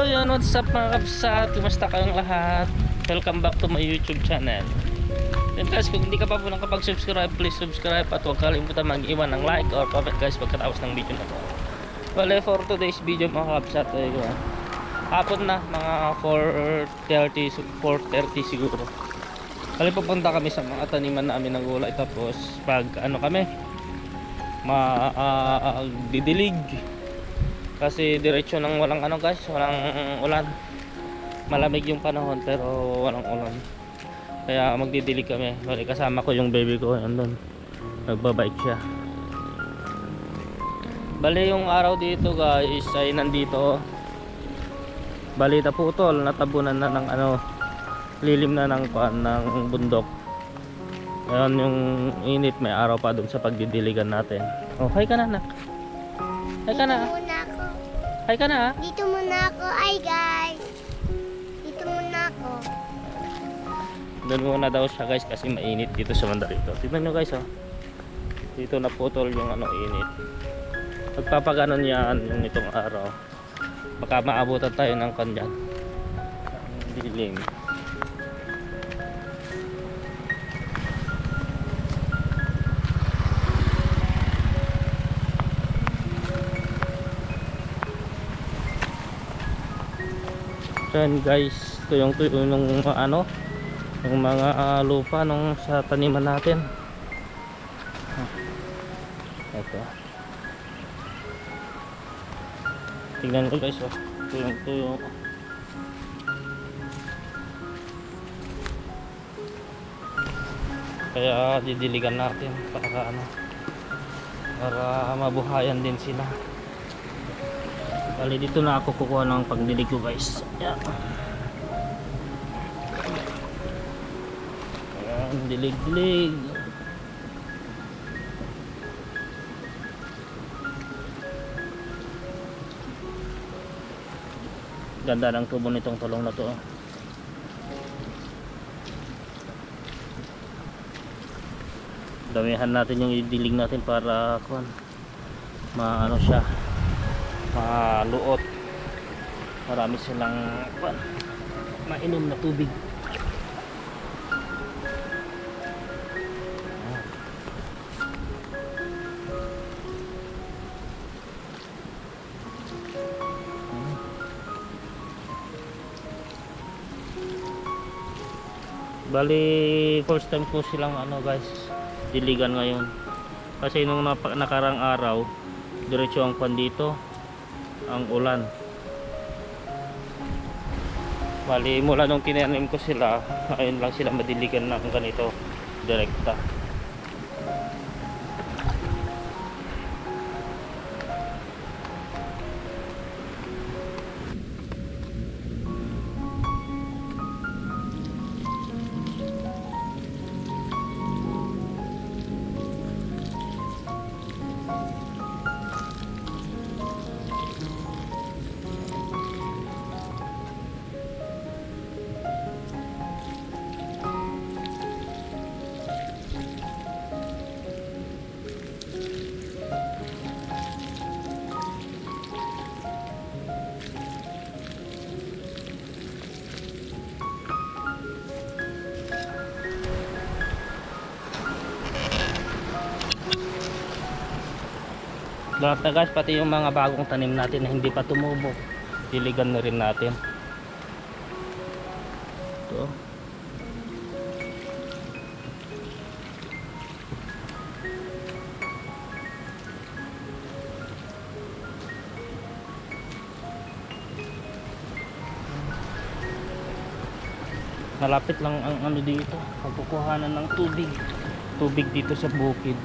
So yun, what's up mga kapsat? Kumusta kayong lahat? Welcome back to my YouTube channel. Yan guys, kung hindi ka pa po nakapag-subscribe, please subscribe at huwag kalimutan mag-iwan ng like or comment guys pagkatapos ng video na to. Well, eh, for today's video mga kapsat, eh, yun. hapon na, mga 4.30, 4.30 siguro. Kali pupunta kami sa mga taniman namin ng gulay tapos pag ano kami, ma ah, didilig kasi diretso ng walang ano guys walang ulan. Malamig yung panahon pero walang ulan. Kaya magdidilig kami. Bali, kasama ko yung baby ko doon nagbabike siya. Bali yung araw dito guys ay nandito. Bali naputol natabunan na ng ano lilim na ng pan ng bundok. Ngayon yung init may araw pa doon sa pagdidiligan natin. Oh hi ka na anak. Hi ka na. Hi ka na. Dito muna ako. Ay, guys. Dito muna ako. Doon muna daw siya guys kasi mainit dito sa banda rito. Tignan nyo guys oh. Dito naputol yung ano init. Pagpapaganon yan yung itong araw. Baka maabutan tayo ng kanyan. Ang Dilim. Yan guys, ito yung tuyo ng ano, yung mga ah, lupa nung sa taniman natin. Ito. Tingnan ko guys, oh. Ito yung tuyo. Kaya didiligan natin para ano para mabuhayan din sila. Bali dito na ako kukuha ng pagdilig ko guys. Ayan. Ayan, dilig-dilig. Ganda ng tubo nitong tulong na to. oh. Damihan natin yung idilig natin para kuan maano siya maluot. Marami silang mainom na tubig. Bali first time ko silang ano guys diligan ngayon. Kasi nung nakarang araw diretso ang kwan dito ang ulan. Bali mula nung tinanim ko sila ayun lang sila madiligan ng ganito direkta lahat na guys pati yung mga bagong tanim natin na hindi pa tumubo. Diligan na rin natin. Ito. Malapit lang ang ano dito. Pagkukuhanan ng tubig. Tubig dito sa bukid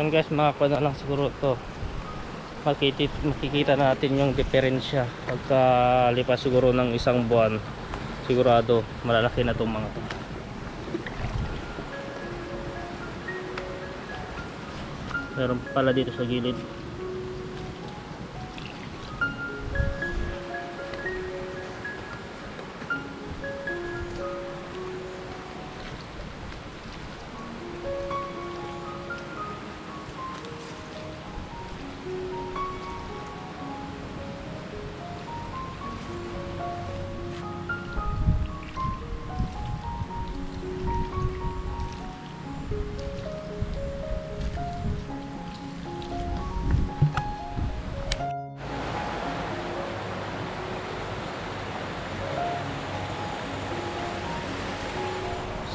Yun guys, makakuha na lang siguro to. Makikita, makikita natin yung diferensya pagka lipas siguro ng isang buwan. Sigurado malalaki na itong mga to. Meron pala dito sa gilid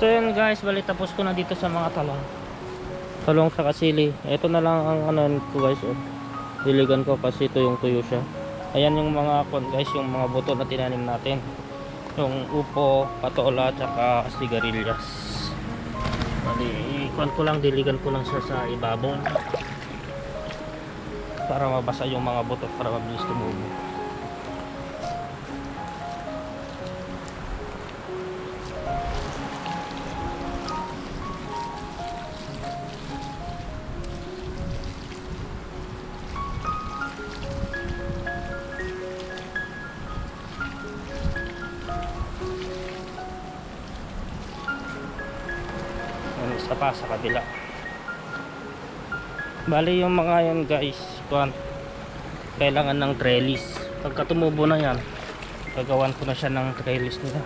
So yun guys, bali tapos ko na dito sa mga talong. Talong sa kasili. Ito na lang ang ano ko guys. Oh. Diligan ko kasi ito yung tuyo siya. Ayan yung mga kon guys, yung mga buto na tinanim natin. Yung upo, patola, tsaka sigarilyas. Bali, ikon ko lang, diligan ko lang siya sa ibabaw. Para mabasa yung mga buto para mabilis tumubo. Isa pa sa kabila. Bali yung mga yan guys, kuan, kailangan ng trellis. Pagka tumubo na yan, gagawan ko na siya ng trellis nila.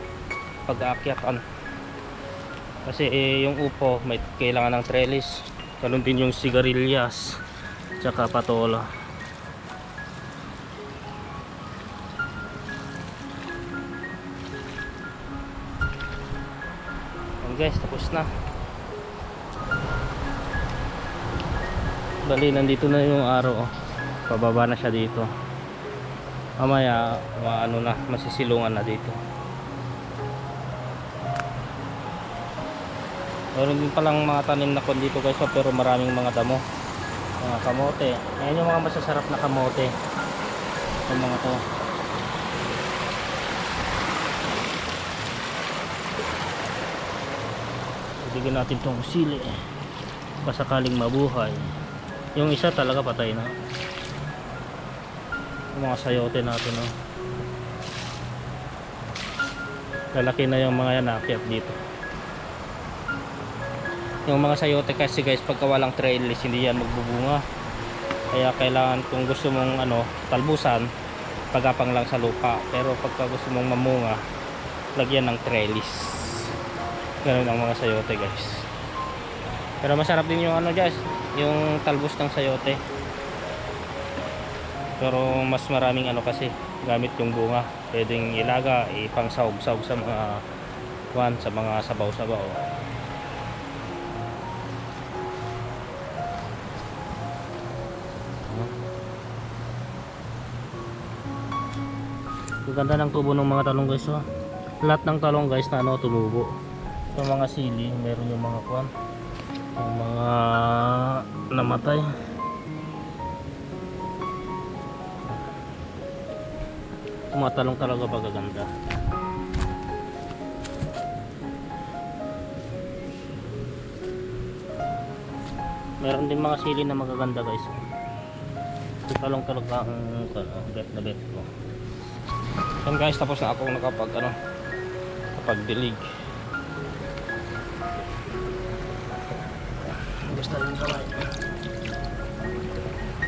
Pag-aakyatan. Kasi eh, yung upo, may kailangan ng trellis. Ganun din yung sigarilyas, tsaka patola. Yan guys, tapos na. Bali, nandito na yung araw. Oh. Pababa na siya dito. Mamaya, ano na, masisilungan na dito. Meron din palang mga tanim na kon dito guys, oh, pero maraming mga damo. Mga kamote. Ayan yung mga masasarap na kamote. Yung mga to. Bigyan natin tong sili. Pasakaling mabuhay. Yung isa talaga patay na. Yung mga sayote natin, no. Lalaki na yung mga yan naakyat dito. Yung mga sayote kasi guys, pagka walang trellis, hindi yan magbubunga. Kaya kailangan kung gusto mong ano, talbusan, pagapang lang sa lupa. Pero pagka gusto mong mamunga, lagyan ng trellis. Ganun ang mga sayote guys. Pero masarap din yung ano guys, yung talbos ng sayote. Pero mas maraming ano kasi gamit yung bunga. Pwedeng ilaga, ipang sahog-sahog sa mga kuan, sa mga sabaw-sabaw. Ang ganda ng tubo ng mga talong guys. Oh. Lahat ng talong guys na ano tumubo. Yung mga sili, meron yung mga kuan. Yung mga namatay. Yung mga talong talaga pagaganda. Meron din mga sili na magaganda guys. Yung talong talaga ang ano, bet na bet ko. Yan guys, tapos na ako nakapag ano, kapag dilig. Basta yung kamay.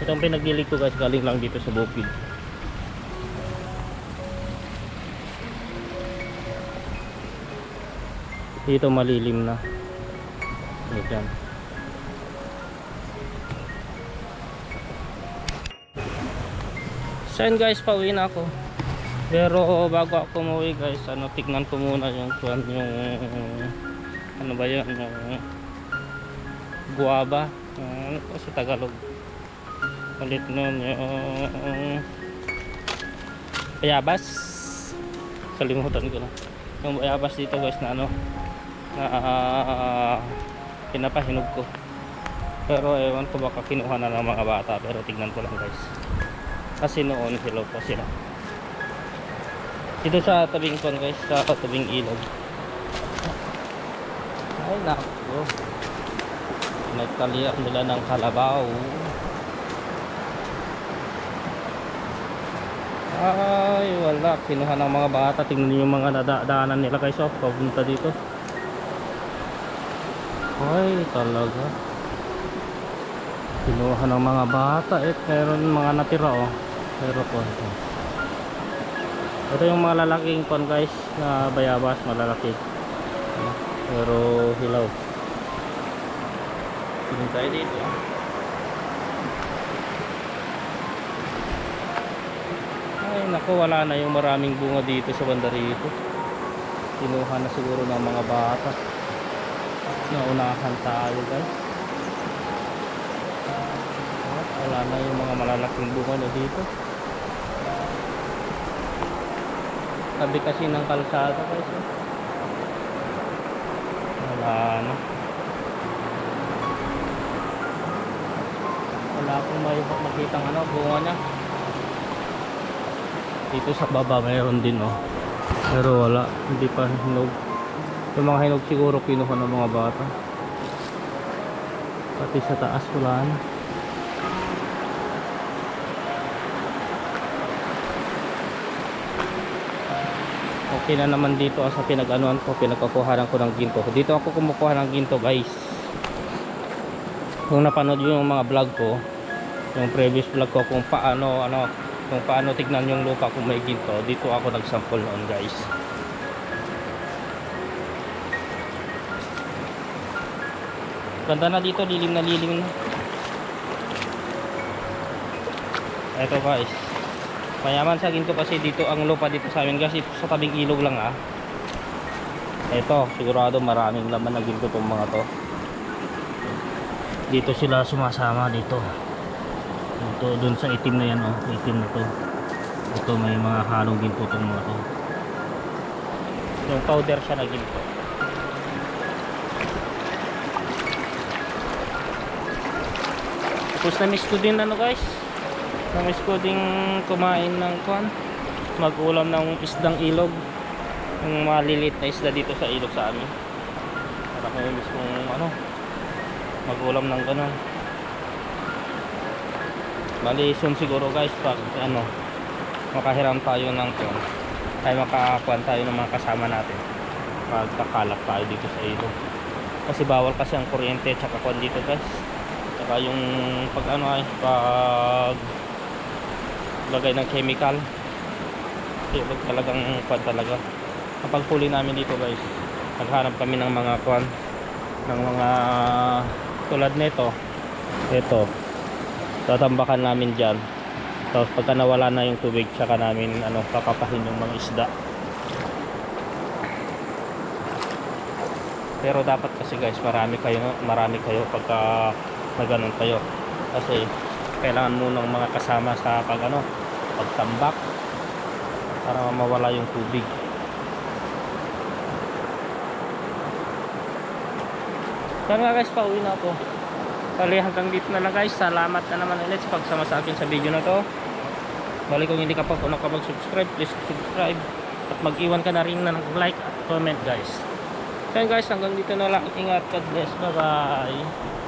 Ito ang pinagdilig ko guys, galing lang dito sa bukid. Dito malilim na. Yan. So guys, pauwi na ako. Pero bago ako umuwi guys, ano, tignan ko muna yung kuwan yung ano ba yun, yung guava. Ano sa Tagalog? Ulit nun yung bayabas. Kalimutan ko na. Yung bayabas dito guys na ano na uh, pinapahinog ko. Pero ewan ko baka kinuha na ng mga bata pero tignan ko lang guys. Kasi noon hello pa sila. Dito sa tabing kon guys, sa tabing ilog. Ay nako. Nagtaliak nila ng kalabaw. Ay wala, kinuha ng mga bata. Tingnan niyo yung mga nadaanan nila guys, oh, papunta dito. Ay talaga. Kinuha ng mga bata eh, meron mga natira oh. Pero po. Ito yung mga lalaking kon guys na bayabas, malalaki. Pero hilaw. Tingin tayo dito. Ay nako, wala na yung maraming bunga dito sa banda rito. Kinuha na siguro ng mga bata. Naunahan tayo guys. Wala na yung mga malalaking bunga na dito. Tabi kasi ng kalsada guys. eh. Wala na. Wala akong makitang ano, bunga niya. Dito sa baba mayroon din oh. Pero wala, hindi pa hinog. Yung mga hinog siguro kinuha ng mga bata. Pati sa taas wala na. Okay na naman dito ah, sa pinag-anuan ko, pinagkukuhanan ko ng ginto. Dito ako kumukuha ng ginto guys. Kung napanood yung mga vlog ko, yung previous vlog ko kung paano ano kung paano tignan yung lupa kung may ginto, dito ako nagsample noon guys. Ganda na dito, lilim na lilim. Ito guys. Mayaman sa ginto kasi dito ang lupa dito sa amin kasi sa tabing ilog lang ah. Ito, sigurado maraming laman na ginto tong mga to. Dito sila sumasama dito. Ito dun sa itim na yan oh, itim na to. Ito may mga halong ginto tong mga to. Yung powder siya na ginto. Tapos na-miss ko din ano guys. Na-miss ko din kumain ng kwan. Mag-ulam ng isdang ilog. Yung maliliit na isda dito sa ilog sa amin. Parang na-miss kong ano. Mag-ulam ng ganun. Bali soon siguro guys pag ano makahiram tayo ng kwan ay makakuan tayo ng mga kasama natin. Pag kakalap tayo dito sa ilog. Kasi bawal kasi ang kuryente tsaka kwan dito guys. Tsaka yung pag ano ay pag lagay ng chemical ilog talagang kwan talaga. Kapag huli namin dito guys naghanap kami ng mga kwan ng mga tulad nito. Ito tatambakan namin dyan. Tapos pagka nawala na yung tubig tsaka namin ano kakapahin yung mga isda. Pero dapat kasi guys marami kayo marami kayo pagka na ganun kayo. Kasi kailangan mo ng mga kasama sa pag ano pagtambak para mawala yung tubig. Kaya nga guys, pauwi na ako. Bali hanggang dito na lang guys. Salamat na naman ulit sa pagsama sa akin sa video na to. Bali kung hindi ka pa po nakapag-subscribe, please subscribe. At mag-iwan ka na rin na ng like at comment guys. Kaya guys, hanggang dito na lang. Ingat. God bless. Bye bye.